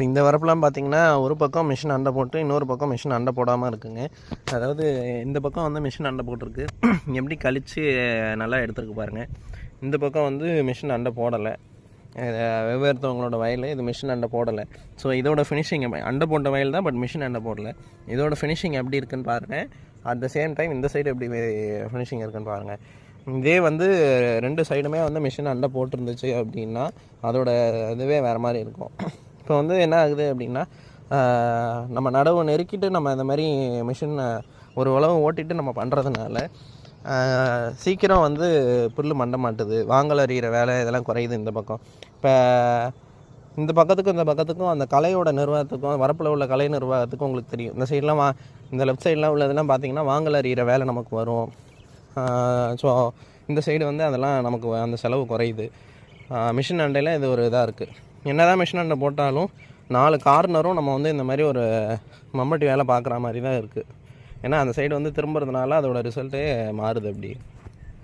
இப்போ இந்த வரப்புலாம் பார்த்தீங்கன்னா ஒரு பக்கம் மிஷின் அண்டை போட்டு இன்னொரு பக்கம் மிஷின் அண்டை போடாமல் இருக்குங்க. அதாவது இந்த பக்கம் வந்து மிஷின் அண்டை போட்டிருக்கு. எப்படி கழித்து நல்லா எடுத்துருக்கு பாருங்கள் இந்த பக்கம் வந்து மிஷின் அண்டை போடலை. வெவ்வேறுத்தவங்களோட வயல் இது மிஷின் அண்டை போடலை. ஸோ இதோட ஃபினிஷிங் அண்டை போட்ட வயல் தான் பட் மிஷின் அண்டை போடலை. இதோட ஃபினிஷிங் எப்படி இருக்குன்னு பாருங்கள் அட் த சேம் டைம் இந்த சைடு எப்படி ஃபினிஷிங் இருக்குன்னு பாருங்கள் இதே வந்து ரெண்டு சைடுமே வந்து மிஷின் அண்டை போட்டிருந்துச்சு அப்படின்னா அதோட இதுவே வேறு மாதிரி இருக்கும். இப்போ வந்து என்ன ஆகுது அப்படின்னா நம்ம நடவு நெருக்கிட்டு நம்ம இந்த மாதிரி மிஷின் ஒரு உழவு ஓட்டிட்டு நம்ம பண்ணுறதுனால சீக்கிரம் வந்து புல் மண்ட மாட்டுது வாங்கல் அறிகிற வேலை இதெல்லாம் குறையுது இந்த பக்கம். இப்போ இந்த பக்கத்துக்கும் இந்த பக்கத்துக்கும் அந்த கலையோட நிர்வாகத்துக்கும் வரப்பில் உள்ள கலை நிர்வாகத்துக்கும் உங்களுக்கு தெரியும். இந்த சைட்லாம் வா இந்த லெஃப்ட் சைட்லாம் உள்ளதெல்லாம் பார்த்தீங்கன்னா வாங்கல் அறிகிற வேலை நமக்கு வரும். ஸோ இந்த சைடு வந்து அதெல்லாம் நமக்கு அந்த செலவு குறையுது. மிஷின் அண்டையில் இது ஒரு இதாக இருக்குது என்ன தான் மிஷின் அண்டை போட்டாலும் நாலு கார்னரும் நம்ம வந்து இந்த மாதிரி ஒரு மம்மட்டி வேலை பார்க்குற மாதிரி தான் இருக்குது ஏன்னா அந்த சைடு வந்து திரும்புறதுனால அதோட ரிசல்ட்டே மாறுது அப்படி.